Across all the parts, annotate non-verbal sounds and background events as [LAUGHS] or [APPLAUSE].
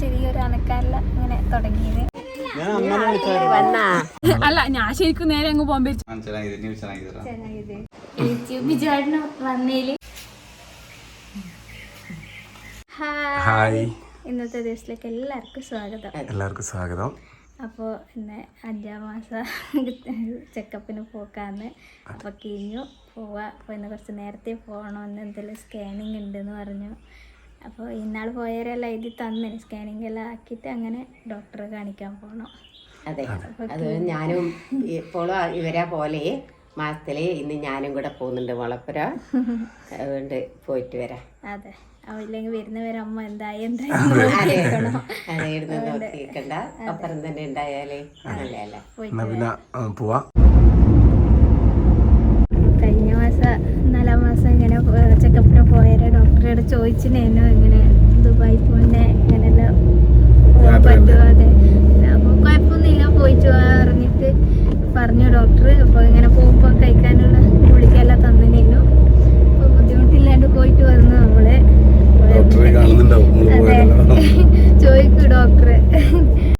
ചെറിയൊരു അണക്കാരില ഇങ്ങനെ തുടങ്ങിയത്. അല്ല ഞാൻ ശരിക്കും നേരെ അങ്ങ് പോകാൻ യൂട്യൂബ് വന്നേൽ. ഹായ്. ഇന്നത്തെ ദിവസത്തിലേക്ക് എല്ലാവർക്കും സ്വാഗതം. എല്ലാവർക്കും സ്വാഗതം. അപ്പോൾ പിന്നെ അഞ്ചാം മാസം ചെക്കപ്പിന് പോക്കാന്ന്. അപ്പോൾ കിഞ്ഞു പോവാ. അപ്പോൾ ഇന്ന് കുറച്ച് നേരത്തെ പോകണമെന്ന് എന്തെങ്കിലും സ്കാനിങ് ഉണ്ടെന്ന് പറഞ്ഞു. അപ്പോൾ ഇന്നാൾ പോയവരെല്ലാം എഴുതി തന്നിന് സ്കാനിങ് എല്ലാം ആക്കിയിട്ട് അങ്ങനെ ഡോക്ടറെ കാണിക്കാൻ പോകണം അതെ. അത് ഞാനും ഇപ്പോഴും ഇവരെ പോലെ മാസത്തിൽ ഇന്ന് ഞാനും കൂടെ പോകുന്നുണ്ട് വളപ്പുര. [LAUGHS] അതുകൊണ്ട് പോയിട്ട് വരാം. അതെ. ഇല്ലെങ്കിൽ വരുന്നവരെ അമ്മ എന്തായി എന്തായി അതെ. അതെ. ഇടുന്ന് നോക്കിക്കണ്ട അപ്പുറം തന്നെ ഉണ്ടായാലേ ആ, പോവാ. കഴിഞ്ഞ മാസം നാലാം മാസം ഇങ്ങനെ ചെക്കപ്പിന് പോയവരെ ഡോക്ടറോട് ചോദിച്ചിനേനു എങ്ങനെ ദുബായി പോന്നെ ഇങ്ങനെല്ലാം പോകാൻ പറ്റുമോ അതെ അപ്പോൾ കുഴപ്പമൊന്നുമില്ല പോയിട്ട് വാ പറഞ്ഞിട്ട് പറഞ്ഞു ഡോക്ടർ അപ്പോൾ ഇങ്ങനെ പോകുമ്പോൾ കഴിക്കാനുള്ള ഗുളികയെല്ലാം തന്നിനേനു അപ്പോൾ ബുദ്ധിമുട്ടില്ലാണ്ട് പോയിട്ട് വന്നു നമ്മൾ ഡോക്ടറെ കാണുന്നുണ്ടാവും നമ്മൾ അതെ പോയതല്ലോ ചോദിക്കൂ ഡോക്ടർ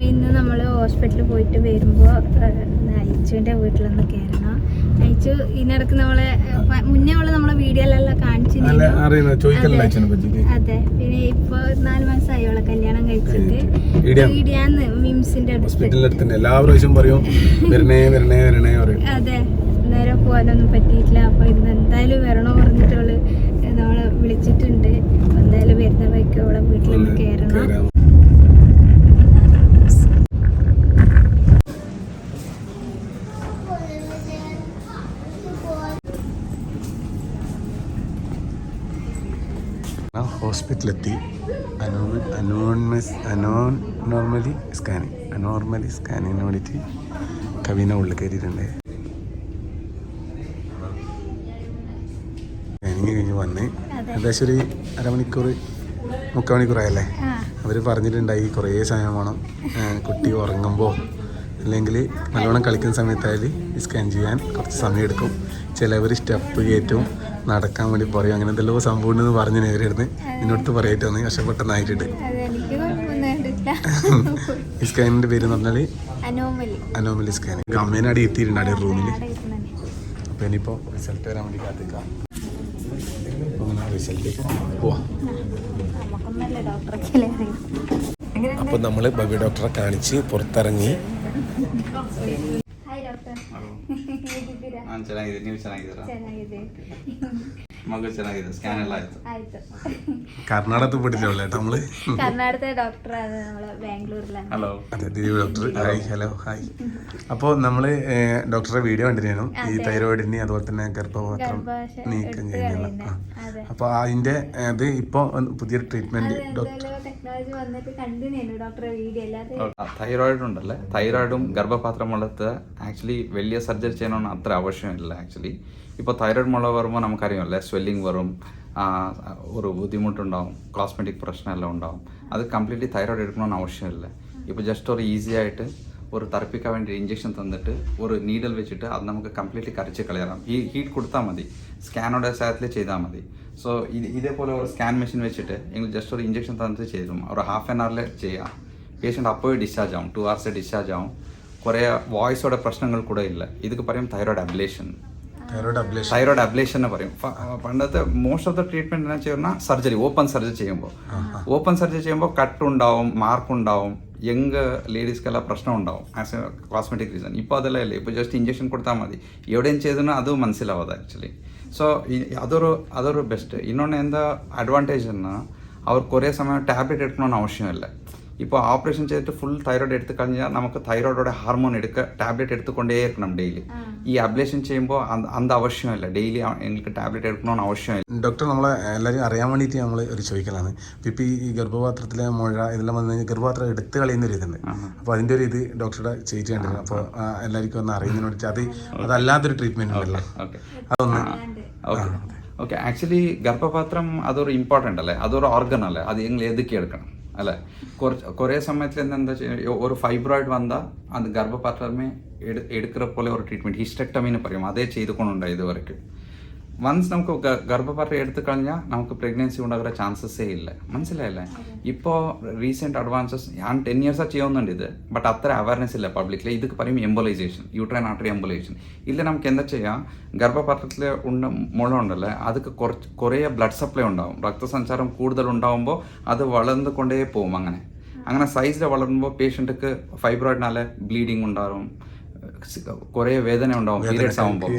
ഇന്ന് നമ്മൾ ഹോസ്പിറ്റലിൽ പോയിട്ട് വരുമ്പോൾ അയച്ചുവിന്റെ വീട്ടിലൊന്ന് കയറണം അയച്ചു ഇതിനിടക്ക് നമ്മളെ ഏഹ്, പ- മുന്നേ അവൾ നമ്മളെ വീഡിയോയിലെല്ലാം അല്ല കാണിച്ചിരുന്നു അറിയുന്ന ചോദിക്കലില്ല അച്ഛനെ പറ്റി അതെ. പിന്നെ ഇപ്പൊ നാല് മാസമായി അവളെ കല്യാണം കഴിച്ചിട്ട് ഈടിയാ? മിംസിന്റെ അടുത്ത്. ഹോസ്പിറ്റലിന്റെ അടുത്ത് എല്ലാ പ്രാവശ്യം പറയും വരണേ വരണേ വരണേ പറയും. അതെ. നേരെ പോകാനൊന്നും പറ്റിയിട്ടില്ല. അപ്പൊ ഇന്ന് എന്തായാലും വരണോ പറഞ്ഞിട്ട് അവൾ നമ്മളെ വിളിച്ചിട്ടുണ്ട്. എന്തായാലും വരുന്ന വഴിക്ക് അവളെ വീട്ടിലൊന്ന് കയറണം ഹോസ്പിറ്റലെത്തി അനോ അനോൺമസ് അനോൺ നോർമലി സ്കാനിങ്. അനോർമലി സ്കാനിങ്ങിന് വേണ്ടിയിട്ട് കവിന ഉള്ളിൽ കയറിയിട്ടുണ്ട്. സ്കാനിങ് കഴിഞ്ഞ് വന്ന് ഏകദേശം ഒരു അരമണിക്കൂർ മുക്കാൽ മണിക്കൂറായല്ലേ? അവർ പറഞ്ഞിട്ടുണ്ടായി കുറേ സമയം വേണം. കുട്ടി ഉറങ്ങുമ്പോൾ അല്ലെങ്കിൽ നല്ലോണം കളിക്കുന്ന സമയത്തായാലും സ്കാൻ ചെയ്യാൻ കുറച്ച് സമയം എടുക്കും ചിലവർ സ്റ്റെപ്പ് കയറ്റും നടക്കാൻ വേണ്ടി പറയും. അങ്ങനെ എന്തെല്ലോ സംഭവം പറഞ്ഞു പറഞ്ഞ് നേരെയായിരുന്നു നിന്നോടത്ത് പറയട്ടെ വന്ന് പക്ഷെ ഈ [LAUGHS] സ്കാനിന്റെ പേര് എന്ന് പറഞ്ഞാൽ അനോമലി. സ്കാൻ അമ്മേനെ അടി എത്തിയിട്ടുണ്ട് അടി റൂമിൽ അപ്പൊ ഇനിയിപ്പോ റിസൾട്ട് വരാൻ വേണ്ടി കാത്തിക്കാം. അപ്പൊ നമ്മൾ റിസൾട്ടിലേക്ക് പോവാം. ബബി ഡോക്ടറെ കാണിച്ച് പുറത്തിറങ്ങി. ನಾನು ಚೆನ್ನಾಗಿದೆ ನೀವು ಚೆನ್ನಾಗಿದ್ದೀರಾ? ಚೆನ್ನಾಗಿದೆ. ಮಗು പഠിച്ചോളെ നമ്മൾ? കർണാടകത്തെ hello. Doctor. Hi hello hi. അപ്പോൾ നമ്മൾ ഡോക്ടറെ വീഡിയോ കണ്ടിരുന്നു ഈ തൈറോയിഡിനെ അതുപോലെ തന്നെ ഗർഭപാത്രം നീക്കം ചെയ്യുന്ന അപ്പൊ അതിന്റെ അത് ഇപ്പോൾ പുതിയൊരു ട്രീറ്റ്മെന്റ് ഡോക്ടർ തൈറോയിഡ് ഉണ്ടല്ലേ? തൈറോയിഡും ഗർഭപാത്രം വളർത്തുക ആക്ച്വലി വലിയ സർജറി ചെയ്യണമെന്ന് അത്ര ആവശ്യമില്ല ആക്ച്വലി. ഇപ്പോൾ തൈറോയ്ഡ് മുള വരുമ്പോൾ നമുക്കറിയാമല്ലേ സ്വെല്ലിംഗ് വരും ഒരു ബുദ്ധിമുട്ടുണ്ടാവും കോസ്മെറ്റിക് പ്രശ്നമെല്ലാം ഉണ്ടാവും. അത് കംപ്ലീറ്റ്ലി തൈറോയ്ഡ് എടുക്കണമെന്ന് ആവശ്യമില്ല. ഇപ്പോൾ ജസ്റ്റ് ഒരു ഈസി ആയിട്ട് ഒരു തറപ്പിക്കാൻ വേണ്ടി ഇഞ്ചക്ഷൻ തന്നിട്ട് ഒരു നീഡൽ വെച്ചിട്ട് അത് നമുക്ക് കംപ്ലീറ്റ്ലി കരച്ച് കളയാം. ഈ ഹീറ്റ് കൊടുത്താൽ മതി. സ്കാനോടെ സാഹത്തിൽ ചെയ്താൽ മതി. സോ ഇത് ഇതേപോലെ ഒരു സ്കാൻ മെഷീൻ വെച്ചിട്ട് നിങ്ങൾ ജസ്റ്റ് ഒരു ഇഞ്ചക്ഷൻ തന്നിട്ട് ചെയ്തു. ഒരു ഹാഫ് ആൻ അവറിൽ ചെയ്യാം. പേഷ്യന്റ് അപ്പോൾ ഡിസ്ചാർജ് ആവും. ടു ഹവേഴ്സ് ഡിസ്ചാർജ് ആവും. കുറേ വോയിസോടെ പ്രശ്നങ്ങൾ കൂടെ ഇല്ല. ഇതൊക്കെ പറയും തൈറോയ്ഡ് അബ്ലേഷൻ തൈറോയ്ഡ് അബ്ലേഷൻ പറയും പണ്ടത്തെ മോസ്റ്റ് ഓഫ് ദ ട്രീറ്റ്മെന്റ് എന്നാ ചെയ്യുന്ന സർജറി ഓപ്പൺ സർജറി ചെയ്യുമ്പോൾ ഓപ്പൺ സർജറി ചെയ്യുമ്പോൾ കട്ട് കട്ടുണ്ടാവും മാർക്കുണ്ടാവും യങ് ലേഡീസ്ക്കെല്ലാം പ്രശ്നം ഉണ്ടാവും ആസ് എ കോസ്മെറ്റിക് റീസൺ ഇപ്പോൾ അതെല്ലാം ഇല്ല ഇപ്പോൾ ജസ്റ്റ് ഇഞ്ചക്ഷൻ കൊടുത്താൽ മതി എവിടെയും ചെയ്തെന്ന് അത് മനസ്സിലാവാതെ ആക്ച്വലി ಸೊ അതൊരു അതൊരു ബെസ്റ്റ് ಇನ್ನೊಂದು എന്താ അഡ്വാൻറ്റേജ് എന്നാൽ അവർ ಸಮಯ സമയം ಇಟ್ಕೊಳೋ എടുക്കണമെന്ന് ആവശ്യമില്ല ഇപ്പോൾ ഓപ്പറേഷൻ ചെയ്തിട്ട് ഫുൾ തൈറോയ്ഡ് എടുത്തു കഴിഞ്ഞാൽ നമുക്ക് തൈറോയിഡോടെ ഹാർമോൺ എടുക്കുക ടാബ്ലറ്റ് എടുത്തുകൊണ്ടേ ഇരിക്കണം ഡെയിലി ഈ അബ്ലേഷൻ ചെയ്യുമ്പോൾ അന്ത ആവശ്യമില്ല. ഡെയിലി എനിക്ക് ടാബ്ലറ്റ് എടുക്കണമെന്ന് ആവശ്യമില്ല. ഡോക്ടർ നമ്മളെ എല്ലാവരും അറിയാൻ വേണ്ടിയിട്ട് നമ്മൾ ഒരു ചോദിക്കലാണ്. ഇപ്പോൾ ഇപ്പോൾ ഈ ഗർഭപാത്രത്തിലെ മുഴ ഇതെല്ലാം വന്നു കഴിഞ്ഞാൽ ഗർഭപാത്രം എടുത്ത് കളയുന്ന ഒരു ഇതുണ്ട്. അപ്പോൾ അതിന്റെ ഒരു ഇത് ഡോക്ടറുടെ ചെയ്തിട്ട് കണ്ടിരുന്നു. അപ്പോൾ എല്ലാവർക്കും ഒന്ന് അറിയുന്നതിന് വേണ്ടിയിട്ട് അത് അതല്ലാത്തൊരു ട്രീറ്റ്മെന്റ് ഉണ്ടല്ലോ. ഓക്കെ അതൊന്ന് ഓക്കെ. ഓക്കെ ആക്ച്വലി ഗർഭപാത്രം അതൊരു ഇമ്പോർട്ടന്റ് അല്ലേ? അതൊരു ഓർഗൻ അല്ലേ? അത് നിങ്ങൾ എതുക്കി എടുക്കണം? അല്ലേ കുറച്ച് കുറേ സമയത്തിൽ എന്താ ഒരു ഫൈബ്രോയിഡ് വന്നാൽ അത് ഗർഭപാത്രമേ എട് എടുക്കുന്ന പോലെ ഒരു ട്രീറ്റ്മെൻറ്റ് ഹിസ്റ്റക്ടമിന് പറയും അതേ ചെയ്തുകൊണ്ടുണ്ടായി ഇതുവരെ വൺസ് നമുക്ക് ഗ- ഗർഭപാത്രം എടുത്തു കഴിഞ്ഞാൽ നമുക്ക് പ്രഗ്നൻസി ഉണ്ടാകുന്ന ചാൻസസേ ഇല്ല. മനസ്സിലായില്ലേ? ഇപ്പോൾ റീസെന്റ് അഡ്വാൻസസ് ഞാൻ ടെൻ ഇയേഴ്സാണ് ചെയ്യുന്നുണ്ട് ഇത്. ബട്ട് അത്ര അവയർനെസ് ഇല്ല പബ്ലിക്കിൽ ഇത് പറയും എംബോലൈസേഷൻ യൂട്രൈൻ ആർട്ടറി എംബോലൈസേഷൻ ഇല്ല നമുക്ക് എന്താ ചെയ്യാം? ഗർഭപാത്രത്തിൽ ഉണ്ട മുള ഉണ്ടല്ലേ അതൊക്കെ കുറച്ച് കുറേ ബ്ലഡ് സപ്ലൈ ഉണ്ടാവും. രക്തസഞ്ചാരം കൂടുതൽ ഉണ്ടാവുമ്പോൾ അത് വളർന്നു കൊണ്ടേ പോകും അങ്ങനെ. അങ്ങനെ സൈസിൽ വളരുമ്പോൾ പേഷ്യന്റിക്ക് ഫൈബ്രോയിഡിനാല ബ്ലീഡിങ് ഉണ്ടാവും. കുറേ വേദന ഉണ്ടാവും പീരിയഡ്സ് ആവുമ്പോൾ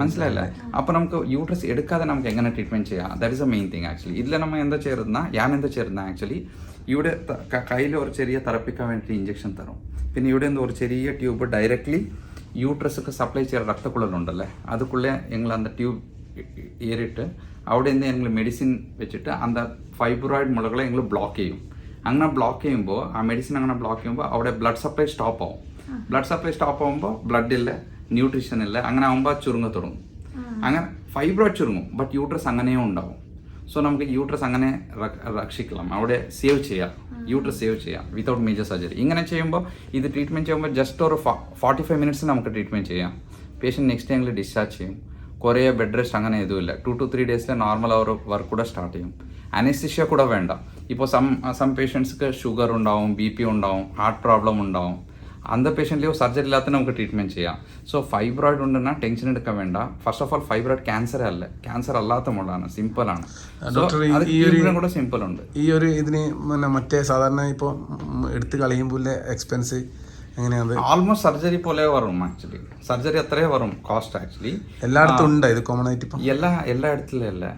മനസ്സിലായില്ലേ? അപ്പോൾ നമുക്ക് യൂട്രസ് എടുക്കാതെ നമുക്ക് എങ്ങനെ ട്രീറ്റ്മെന്റ് ചെയ്യാം? That is a main thing actually ഇതിൽ നമ്മൾ എന്താ ചേർന്ന ഞാൻ എന്താ ചേർന്ന ആക്ച്വലി ഇവിടെ കയ്യിൽ ഒരു ചെറിയ തറപ്പിക്കാൻ വേണ്ടി ഇഞ്ചക്ഷൻ തരും. പിന്നെ ഇവിടെ എന്തോ ഒരു ചെറിയ ട്യൂബ് ഡയറക്ട്ലി യൂട്രസ് ഒക്കെ സപ്ലൈ ചെയ്യുന്ന രക്തക്കുഴലുണ്ടല്ലേ അതുക്കുള്ള ഞങ്ങൾ അന്ന ട്യൂബ് ഏറിട്ട് അവിടെ നിന്ന് ഞങ്ങൾ മെഡിസിൻ വെച്ചിട്ട് അന്ത ഫൈബ്രോയിഡ് മുളകളെ ഞങ്ങൾ ബ്ലോക്ക് ചെയ്യും. അങ്ങനെ ബ്ലോക്ക് ചെയ്യുമ്പോൾ ആ മെഡിസിൻ അങ്ങനെ ബ്ലോക്ക് ചെയ്യുമ്പോൾ അവിടെ ബ്ലഡ് സപ്ലൈ സ്റ്റോപ്പ് ആവും. ബ്ലഡ് സപ്ലൈ സ്റ്റോപ്പ് ആകുമ്പോൾ ബ്ലഡ് ഇല്ല ന്യൂട്രീഷൻ ഇല്ല അങ്ങനെ ആകുമ്പോൾ ചുരുങ്ങ തുടങ്ങും. അങ്ങനെ ഫൈബ്രോയിഡ് ചുരുങ്ങും ബട്ട് യൂട്രസ് അങ്ങനെയും ഉണ്ടാവും. സോ നമുക്ക് യൂട്രസ് അങ്ങനെ രക്ഷിക്കാം രക്ഷിക്കണം. അവിടെ സേവ് ചെയ്യാം. യൂട്രസ് സേവ് ചെയ്യാം വിതൗട്ട് മേജർ സർജറി ഇങ്ങനെ ചെയ്യുമ്പോൾ ഇത് ട്രീറ്റ്മെന്റ് ചെയ്യുമ്പോൾ ജസ്റ്റ് ഒരു ഫോർട്ടി ഫൈവ് മിനിറ്റ്സ് നമുക്ക് ട്രീറ്റ്മെന്റ് ചെയ്യാം. പേഷ്യന്റ് നെക്സ്റ്റ് ഞങ്ങൾ ഡിസ്ചാർജ് ചെയ്യും. കുറേ ബെഡ് റെസ്റ്റ് അങ്ങനെ ഇതുമില്ല. ടു ടു ത്രീ ഡേയ്സിൽ നോർമൽ അവർ വർക്ക് കൂടെ സ്റ്റാർട്ട് ചെയ്യും. അനസ്തിഷ്യ കൂടെ വേണ്ട. ഇപ്പോൾ സം സം പേഷ്യൻസ്ക്ക് ഷുഗർ ഉണ്ടാവും ബി പി ഉണ്ടാവും ഹാർട്ട് പ്രോബ്ലം ഉണ്ടാവും. அந்த പേഷ്യൻറ്റിലെയോ സർജറി ഇല്ലാത്ത നമുക്ക് ട്രീറ്റ്മെൻറ്റ് ചെയ്യാം സോ ഫൈബ്രോയിഡ് ഉണ്ടെന്നാൽ ടെൻഷൻ എടുക്കാൻ വേണ്ട first of all fibroid cancer അല്ല ക്യാൻസർ അല്ലാത്ത മുള്ളാണ് സിമ്പിളാണ് സോ ഡോക്ടർ, ഈ- അത് ഈ ഒരു- ട്രീറ്റ്മെൻറ്റ് കൂടെ സിമ്പിൾ ഉണ്ട് ഈ ഒരു ഇതിന് പിന്നെ മറ്റേ സാധാരണ ഇപ്പോൾ എടുത്ത് കളയുമ്പോൾ എക്സ്പെൻസ് എങ്ങനെയാണ് ആൾമോസ്റ്റ് സർജറി പോലെ വരും ആക്ച്വലി സർജറി അത്രേ വരും കോസ്റ്റ് ആക്ച്വലി എല്ലായിടത്തും ഉണ്ടോ ഇത് കോമൺ ആയിട്ട് ഇപ്പം എല്ലാ എല്ലാ இடத்துல இல்லை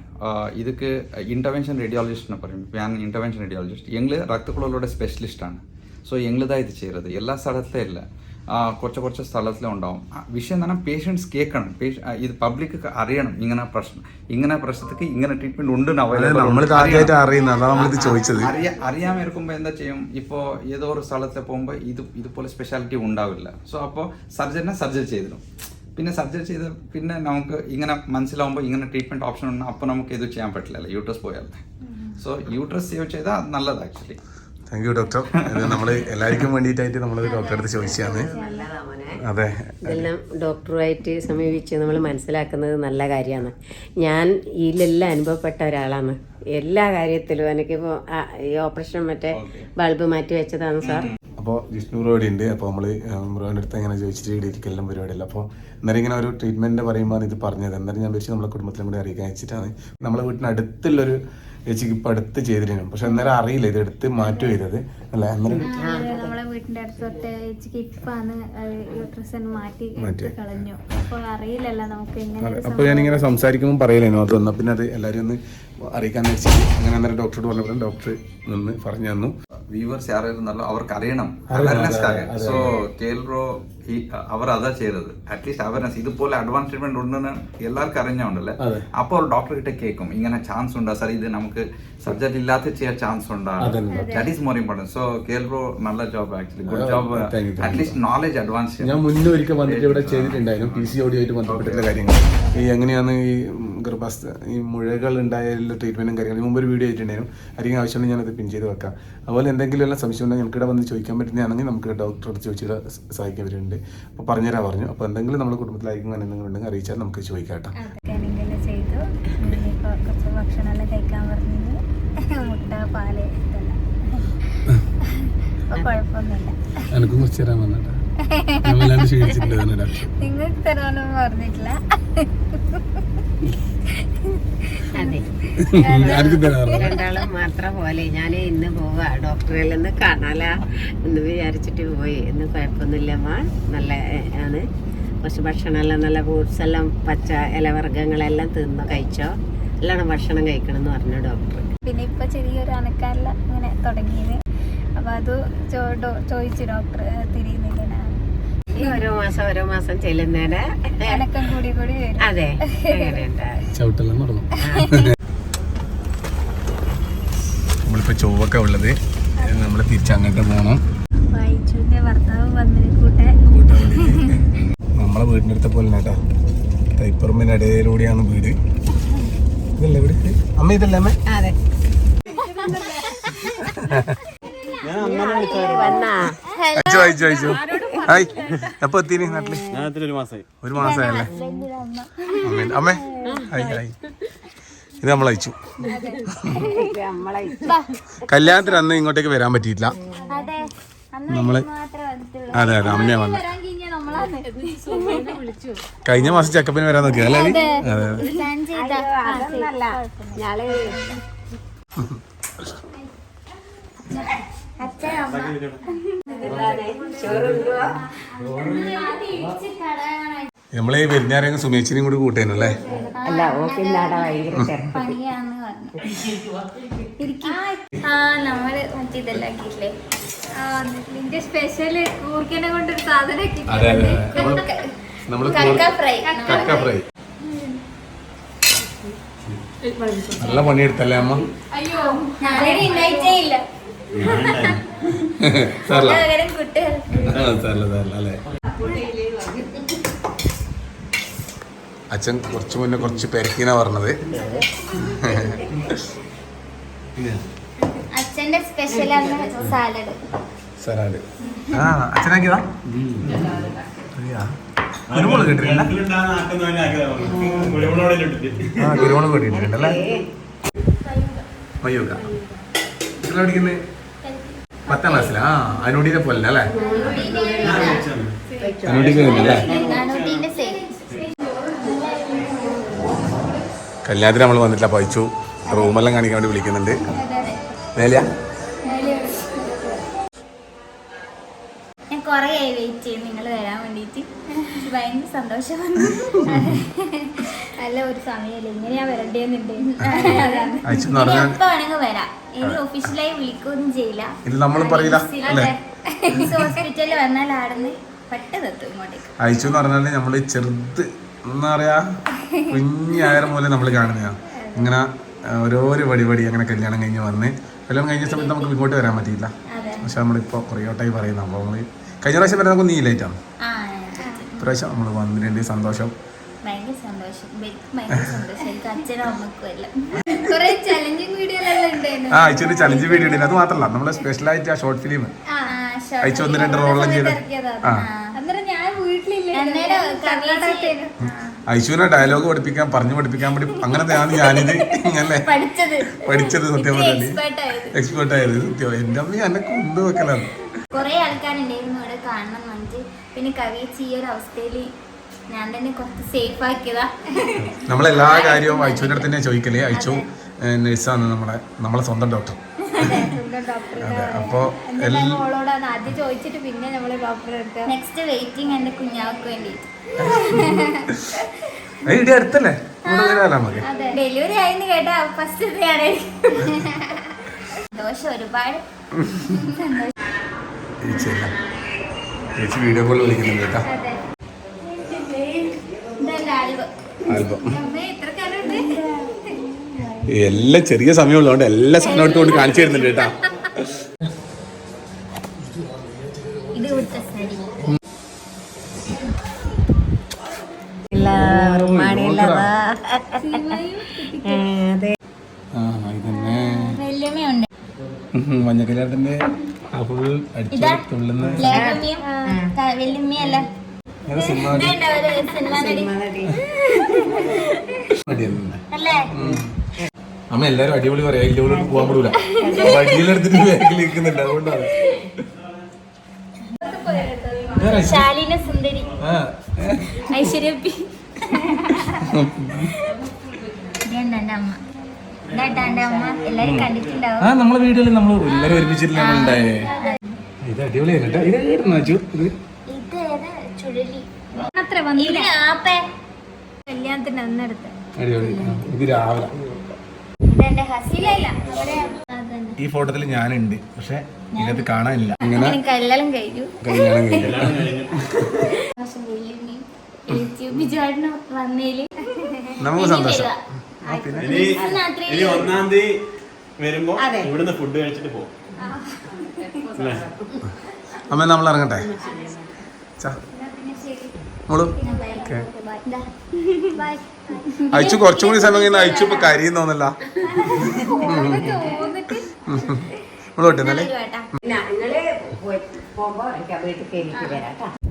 இதுக்கு இன்டர்வென்ஷன் ரேடியாலஜிஸ்ட்னு പറയും ഞാൻ ഇൻ്റർവെൻഷൻ റേഡിയോളജിസ്റ്റ് ഞങ്ങൾ രക്തക്കുഴലുടെ സ്പെഷ്യലിസ്റ്റാണ് സോ ഞങ്ങളിതാ ഇത് ചെയ്യുന്നത് എല്ലാ സ്ഥലത്തിലും ഇല്ല. കുറച്ച് കുറച്ച് സ്ഥലത്തിലും ഉണ്ടാവും വിഷയം എന്ന് പറഞ്ഞാൽ പേഷ്യൻസ് കേൾക്കണം. ഇത് പബ്ലിക്ക് അറിയണം ഇങ്ങനെ പ്രശ്നം. ഇങ്ങനെ പ്രശ്നത്തിക്ക് ഇങ്ങനെ ട്രീറ്റ്മെന്റ് ഉണ്ട് അറിയാൻ ഇരിക്കുമ്പോൾ എന്താ ചെയ്യും? ഇപ്പോൾ ഏതോ ഒരു സ്ഥലത്തിൽ പോകുമ്പോൾ ഇത് ഇതുപോലെ സ്പെഷ്യാലിറ്റി ഉണ്ടാവില്ല. സോ അപ്പോൾ സർജറിനെ സർജറി ചെയ്തിടും. പിന്നെ സർജറി ചെയ്ത് പിന്നെ നമുക്ക് ഇങ്ങനെ മനസ്സിലാവുമ്പോൾ ഇങ്ങനെ ട്രീറ്റ്മെന്റ് ഓപ്ഷൻ ഉണ്ട് അപ്പോൾ നമുക്ക് ഇത് ചെയ്യാൻ പറ്റില്ല യൂട്രസ് പോയാൽ. സോ യൂട്രസ് സേവ് ചെയ്താൽ നല്ലത് ആക്ച്വലി താങ്ക് യു ഡോക്ടർ ഇത് നമ്മൾ എല്ലാവർക്കും വേണ്ടിയിട്ടായിട്ട് നമ്മളത് ഡോക്ടറെ അടുത്ത് ചോദിച്ചതാണ്. അതെ. ഇതെല്ലാം ഡോക്ടറുമായിട്ട് സമീപിച്ച് നമ്മൾ മനസ്സിലാക്കുന്നത് നല്ല കാര്യമാണ്. ഞാൻ ഇതിലെല്ലാം അനുഭവപ്പെട്ട ഒരാളാണ്. എല്ലാ കാര്യത്തിലും എനിക്കിപ്പോൾ ഈ ഓപ്പറേഷൻ മറ്റേ ബൾബ് മാറ്റി വെച്ചതാണ് സാർ. അപ്പോൾ ജിഷ്ണു പരിപാടി ഉണ്ട്. അപ്പോൾ നമ്മൾ ബ്രോയുടെ അടുത്ത് ഇങ്ങനെ ചോദിച്ചിട്ട് ഇവിടെ ഇരിക്കലും പരിപാടിയല്ല. അപ്പോൾ അന്നേരം ഇങ്ങനെ ഒരു ട്രീറ്റ്മെന്റ് പറയുമ്പോൾ ഇത് പറഞ്ഞത്. എന്നാലും ഞാൻ വിളിച്ച് നമ്മളെ കുടുംബത്തിലും കൂടി അറിയിക്കാൻ വെച്ചിട്ടാണ്. നമ്മളെ വീട്ടിന് അടുത്തുള്ളൊരു ചേച്ചിക്ക് ഇപ്പം അടുത്ത് ചെയ്തിരുന്നു. പക്ഷെ അന്നേരം അറിയില്ല ഇത് എടുത്ത് മാറ്റം ചെയ്തത്. അല്ല അന്നേരം നമ്മളെ വീട്ടിന്റെ അടുത്ത് തൊട്ട് ചേച്ചിക്ക് ഇപ്പാണ് യൂട്രസ് മാറ്റി. കളഞ്ഞു. അപ്പോൾ അറിയില്ലല്ലോ നമുക്ക് ഇങ്ങനെ അപ്പോൾ ഞാനിങ്ങനെ സംസാരിക്കുമ്പോൾ പറയലേനു അത് വന്നാൽ പിന്നെ അത് എല്ലാവരും ഒന്ന് അറിയിക്കാൻ വെച്ചിട്ട് അങ്ങനെ അന്നേരം ഡോക്ടറോട് പറഞ്ഞപ്പോൾ ഡോക്ടർ നിന്ന് പറഞ്ഞു തന്നു. വ്യൂവേഴ്സ് ആരായിരുന്നല്ലോ അവർക്ക് അറിയണം. അവയർനെസ് സോ കേൽ റോ ഈ അവർ അതാ ചെയ്തത്. അറ്റ്ലീസ്റ്റ് അവയർനെസ് ഇതുപോലെ അഡ്വാൻസ് ട്രീറ്റ്മെന്റ് ഉണ്ടെന്ന് എല്ലാവർക്കും അറിഞ്ഞുണ്ടല്ലേ അപ്പോൾ ഡോക്ടർ കിട്ടേ കേൾക്കും ഇങ്ങനെ ചാൻസ് ഉണ്ടോ? സാർ ഇത് നമുക്ക് സർജറി ഇല്ലാത്ത ചെയ്യാൻ ചാൻസ് ഉണ്ടോ? That is more important so കേൽ റോ നല്ല job actually good job at least knowledge advance ഞാൻ മുന്നേ ഒരിക്കൽ വന്നിട്ട് ഇവിടെ ചെയ്തിട്ടുണ്ടായിരുന്നു. പി സി ഓടിയായിട്ട് ബന്ധപ്പെട്ടിട്ടുള്ള കാര്യങ്ങൾ. ഈ എങ്ങനെയാണ് ഈ ഗർഭാസ്ഥ ഈ മുഴകൾ ഉണ്ടായാലുള്ള ട്രീറ്റ്മെന്റും കാര്യങ്ങളും. മുമ്പ് ഒരു വീഡിയോ ആയിട്ടുണ്ടായിരുന്നു അല്ലെങ്കിൽ ആവശ്യമുണ്ടെങ്കിൽ ഞാനത് പിൻ ചെയ്ത് വെക്കാം. അതുപോലെ എന്തെങ്കിലും എല്ലാം സംശയം ഉണ്ടെങ്കിൽ എനിക്കിവിടെ വന്ന് ചോദിക്കാൻ പറ്റുന്നതാണെങ്കിൽ നമുക്ക് ഡോക്ടറോട് ചോദിച്ചിട്ട് സഹായിക്കുന്നവരുണ്ട് അപ്പോൾ പറഞ്ഞു പറഞ്ഞുതരാൻ പറഞ്ഞു. അപ്പോൾ എന്തെങ്കിലും നമ്മുടെ കുടുംബത്തിലായിരിക്കും അങ്ങനെ എന്തെങ്കിലും ഉണ്ടെങ്കിൽ അറിയിച്ചാൽ നമുക്ക് ചോദിക്കാം കേട്ടോ. ചെയ്തു. കുറച്ച് ഭക്ഷണമെല്ലാം കഴിക്കാൻ പറഞ്ഞു മുട്ട പാൽ ഇതെല്ലാം. അപ്പോൾ കുഴപ്പമൊന്നുമില്ല. എനിക്കും കുറച്ച് തരാൻ വന്നിട്ടാ നിങ്ങൾക്ക് തരാനൊന്നും പറഞ്ഞിട്ടില്ല. രണ്ടാളും മാത്രം പോലെ ഞാൻ ഇന്ന് പോവാ. ഡോക്ടറെ ഒന്ന് കാണാല എന്ന് വിചാരിച്ചിട്ട് പോയി. ഇന്ന് കുഴപ്പമൊന്നുമില്ലമ്മ നല്ല ആണ്. കുറച്ച് ഭക്ഷണമെല്ലാം നല്ല ഫ്രൂട്ട്സ് എല്ലാം പച്ച ഇലവർഗങ്ങളെല്ലാം തിന്ന് കഴിച്ചോ? എല്ലാം ഭക്ഷണം കഴിക്കണം എന്ന് പറഞ്ഞു ഡോക്ടർ. പിന്നെ ഇപ്പൊ ചെറിയൊരു അനക്കാരെല്ലാം ഇങ്ങനെ തുടങ്ങിയത്. അപ്പൊ അത് ചോദിച്ചു ഡോക്ടർ ഈ ഓരോ മാസം ഓരോ മാസം ചെല്ലുന്നേരെ അനക്കം കൂടി കൂടി വരും. അതെ അങ്ങനെയുണ്ട്. ചവിട്ടെല്ലാം നടന്നു. നമ്മളിപ്പോ ചൊവ്വൊക്കെ ഉള്ളത്. നമ്മൾ തിരിച്ച് അങ്ങോട്ട് പോകണം വായിച്ചുവിന്റെ ഭർത്താവ് വന്നിന് കൂട്ടെ നമ്മളെ വീടിന്റെ അടുത്ത പോലെ കേട്ടോ. തൈപ്പറമ്പിന്റെ ഇടയിലൂടെയാണ് വീട്. ഇതല്ലേ വീട്? അമ്മ ഇതല്ലേ അമ്മ? അതെ. അയച്ചു അയച്ചു ഹായ്. എപ്പോ എത്തീനി നാട്ടിൽ? ഞാൻ ഒരു മാസമായി ഒരു മാസമായല്ലേ അമ്മേ അമ്മേ. Hi hi. ഇത് നമ്മൾ അയച്ചു. കല്യാണത്തിന് അന്ന് ഇങ്ങോട്ടേക്ക് വരാൻ പറ്റിയില്ല നമ്മൾ അതെ അതെ അമ്മയാ വന്നു. വരാൻ കഴിഞ്ഞാൽ നമ്മളാണ് കഴിഞ്ഞ മാസം ചെക്കപ്പിന് വരാൻ നോക്കിയ അല്ലേ അതെ. അതെ നമ്മളെ വെഞ്ഞാരെയും സുമേച്ചിനെയും കൂടി കൂട്ടേനല്ലേ അല്ല? ഓക്കെ നമ്മൾ മറ്റേ ഇതെല്ലാം ആക്കിയില്ലേ നിന്റെ സ്പെഷ്യൽ കൂർക്കനെ കൊണ്ടൊരു സാധനം നല്ല പണിയെടുത്തല്ലേ അമ്മ? ഞാനൊരു ഉണ്ടായിട്ടേ ഇല്ല സാറല്ല. പകരം കുട്ടികൾ. സാറല്ല സാറല്ല അല്ലേ? അച്ഛൻ കുറച്ച് മുന്നേ കുറച്ച് പെരക്കിനാ പറഞ്ഞത്. അച്ഛന്റെ സാലഡ് സലാഡ്. ആ അച്ഛനാക്കിയതാ? കുരുമുളക് കിട്ടിയിട്ടില്ല ആ കുരുമുളക് കിട്ടിയിട്ടുണ്ടല്ലേ മയ്യൂക്ക എത്ര പഠിക്കുന്നത് പത്താം ക്ലാസ്സിലാ? ആ അനുടീനെ പോലെ അല്ലേ? അനുടീനെ അല്ലേ കല്യാണത്തിന് നമ്മൾ വന്നിട്ടില്ല പഴിച്ചു. റൂമെല്ലാം കാണിക്കാൻ വേണ്ടി വിളിക്കുന്നുണ്ട്. മേലിയ? ഞാൻ കൊറേ ആയി വെയിറ്റ് ചെയ്യും നിങ്ങൾ വരാൻ വേണ്ടിയിട്ട് ഭയങ്കര സന്തോഷമാണ്. അല്ല ഒരു സമയമല്ല. ഇങ്ങനെയാ വരണ്ടേന്നുണ്ട്. [LAUGHS] ഇനി പറഞ്ഞാൽ എപ്പോ വേണമെങ്കിൽ വരാം. ഇനി ഒഫീഷ്യലായി ചെയ്യില്ല. ഇത് നമ്മൾ പറയില്ല അല്ലേ? ഹോസ്പിറ്റലിൽ വന്നാൽ ആടുന്ന് പെട്ടെന്ന് എത്തും ഇങ്ങോട്ടേക്ക്. അയച്ചു എന്ന് പറഞ്ഞാൽ നമ്മൾ ചെറുത് എന്താ പറയാ കുഞ്ഞായ പോലെ നമ്മൾ കാണുന്നതാണ് ഇങ്ങനെ ഓരോരു ഓരോരോ പടി പടി അങ്ങനെ കല്യാണം കഴിഞ്ഞ് വന്ന് കല്യാണം കഴിഞ്ഞ സമയത്ത് നമുക്ക് ഇങ്ങോട്ട് വരാൻ പറ്റിയില്ല. അതെ. പക്ഷെ നമ്മളിപ്പോൾ കുറേ പറയുന്നു പറയുന്നത് അപ്പോൾ നമ്മൾ കഴിഞ്ഞ പ്രാവശ്യം വരെ നമുക്ക് നീ ലേറ്റാണ് ആ ഇപ്രാവശ്യം നമ്മൾ വന്നിട്ടുണ്ട് സന്തോഷം. ഭയങ്കര സന്തോഷം. എനിക്ക് ഭയങ്കര സന്തോഷം. എനിക്ക് അച്ഛനും അമ്മക്കും എല്ലാം. കുറെ ചലഞ്ചിങ് വീഡിയോ എല്ലാം ഉണ്ടായിരുന്നു. ആ അയച്ചൊരു ചലഞ്ച് വീഡിയോ ഉണ്ട് അത് മാത്രമല്ല നമ്മളെ സ്പെഷ്യലായിട്ട് ആ ഷോർട്ട് ഫിലിം അയച്ചു ഒന്ന് രണ്ട് റോളെല്ലാം ചെയ്ത്. ഐശ്വര്യ ഡയലോഗ് പഠിപ്പിക്കാൻ പറഞ്ഞു പഠിപ്പിക്കാൻ വേണ്ടി അങ്ങനത്തെയാണ് ഞാനിത് ഇങ്ങനെ പഠിച്ചത്. പഠിച്ചത് സത്യം പറഞ്ഞാൽ എക്സ്പേർട്ട് ആയത്. സത്യം. എന്റെ അമ്മ എന്നെ കൊണ്ടുവെക്കലാണ് കുറെ ആൾക്കാരുണ്ടായിരുന്നു ഇവിടെ കാണണം എന്ന് പിന്നെ കവിയച്ച് ഈ ഒരു അവസ്ഥയിൽ ഞാൻ തന്നെ കുറച്ച് സേഫ് ആക്കിയതാ. നമ്മളെല്ലാ കാര്യവും അയച്ചുവിന്റെ അടുത്ത് തന്നെ ചോദിക്കൽ. അയച്ചു നഴ്സാണ് നമ്മുടെ നമ്മളെ സ്വന്തം ഡോക്ടർ അതെ എല്ലാ മോളോടാണ് ആദ്യം ചോദിച്ചിട്ട് പിന്നെ നമ്മൾ ഡോക്ടറെ എടുക്കുക നെക്സ്റ്റ് വെയിറ്റിംഗ് എന്റെ കുഞ്ഞാവക്ക് വേണ്ടി [LAUGHS] ഇവിടെ അടുത്തല്ലേ? ഡെലിവറി ആയിന്ന് കേട്ടാ ഫസ്റ്റ് ആണ്. ദോഷം ഒരുപാട്. ചേച്ചി വീഡിയോ കോൾ വിളിക്കുന്നുണ്ട് കേട്ടോ അതെ ഇതെന്റെ ആൽബം. എല്ലാം ചെറിയ സമയമുള്ളതുകൊണ്ട് എല്ലാ സാധനം എടുത്തുകൊണ്ട് കാണിച്ചു തരുന്നുണ്ട് കേട്ടാ. അതെ. ആ ഫുൾ അടിച്ചു? തുള്ളുന്ന. ലേഖമ്യം വല്യമ്മയല്ല സിനിമ നടി? സിനിമ നടി നടി അല്ലേ? അമ്മ എല്ലാരും അടിപൊളി പറയാ ഇല്ലോട്ട് പോവാൻ പറ്റൂല വണ്ടിയിലെടുത്തിട്ട് ബാഗിൽ നിൽക്കുന്നുണ്ട് അതുകൊണ്ടാണ് ശാലിന സുന്ദരി. ആ, നമ്മളെ വീഡിയോയിൽ നമ്മൾ എല്ലാരും ഒരുമിച്ചിട്ടില്ല ഇത് അടിപൊളിയായിരുന്നു ഇത് ഏതായിരുന്നു ഇത് അത്ര വന്നില്ല. അന്നെടുത്ത് ഇത് രാവിലെ. ഈ ഫോട്ടോത്തിൽ ഞാനുണ്ട് പക്ഷെ ഇതിനകത്ത് കാണാനില്ല. ഇങ്ങനെ എനിക്ക് കല്യാണം കഴിഞ്ഞു. കല്യാണം വന്നേൽ. നമുക്ക് സന്തോഷം. ഇനി ഒന്നാം തീയതി വരുമ്പോ ഇവിടുന്ന് ഫുഡ് കഴിച്ചിട്ട് പോകും അമ്മ നമ്മൾ ഇറങ്ങട്ടെ? ചാ. മോളു ഓക്കെ [LAUGHS] അയച്ചു കുറച്ചും കൂടി സമയം കഴിഞ്ഞാൽ അയച്ചു ഇപ്പൊ കരിയുന്നോന്നല്ല [LAUGHS]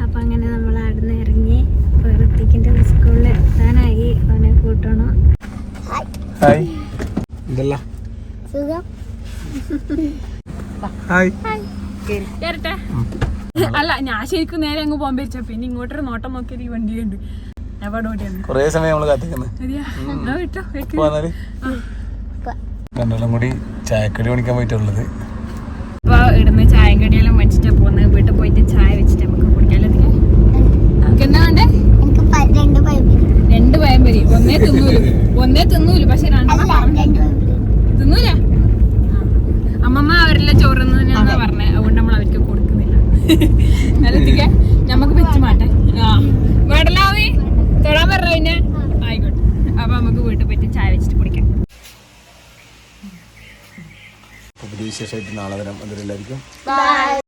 അപ്പൊ അങ്ങനെ നമ്മൾ അവിടുന്ന് ഇറങ്ങി ഋത്തിക്കിന്റെ സ്കൂളിൽ എത്താനായി. അവനെ കൂട്ടണോ. ഹായ് ഹായ് ഹായ് കേറട്ടെ. അല്ല ഞാൻ ശരിക്കും നേരെ അങ്ങ് പോകാൻ പറ്റിച്ച പിന്നെ ഇങ്ങോട്ടൊരു നോട്ടം നോക്കിയത് ഈ വണ്ടിയുണ്ട് കുറേ സമയം നമ്മൾ കാത്തിക്കുന്നത് കൂടി ചായക്കടി പണിക്കാൻ പറ്റുള്ളത് അപ്പൊ ഇടുന്ന കടിയെല്ലാം മേടിച്ചിട്ടാ പോകുന്നത് വീട്ടിൽ പോയിട്ട് ചായ വെച്ചിട്ട് നമുക്ക് കുടിക്കാമല്ലോ നമുക്ക് എന്നാ വേണ്ടേ രണ്ട് പയം വരി ഒന്നേ തിന്നൂലു ഒന്നേ തിന്നൂലു പക്ഷെ രണ്ടെണ്ണം പറഞ്ഞു തിന്നൂല അമ്മമ്മ അവരെല്ലാം ചോറുന്നാ പറഞ്ഞേ അതുകൊണ്ട് നമ്മൾ അവർക്ക് കൊടുക്കുന്നില്ല അല്ലെത്തിക്ക നമുക്ക് വെച്ച് മാട്ടെ ആ വേടലാവേ തൊടാൻ പറഞ്ഞ പിന്നെ ആയിക്കോട്ടെ അപ്പൊ നമുക്ക് വീട്ടിൽ പോയിട്ട് ചായ വെച്ചിട്ട് കുടിക്കാം പുതിയ വിശേഷമായിട്ട് നാളെ വരാം. അതിലെല്ലാവർക്കും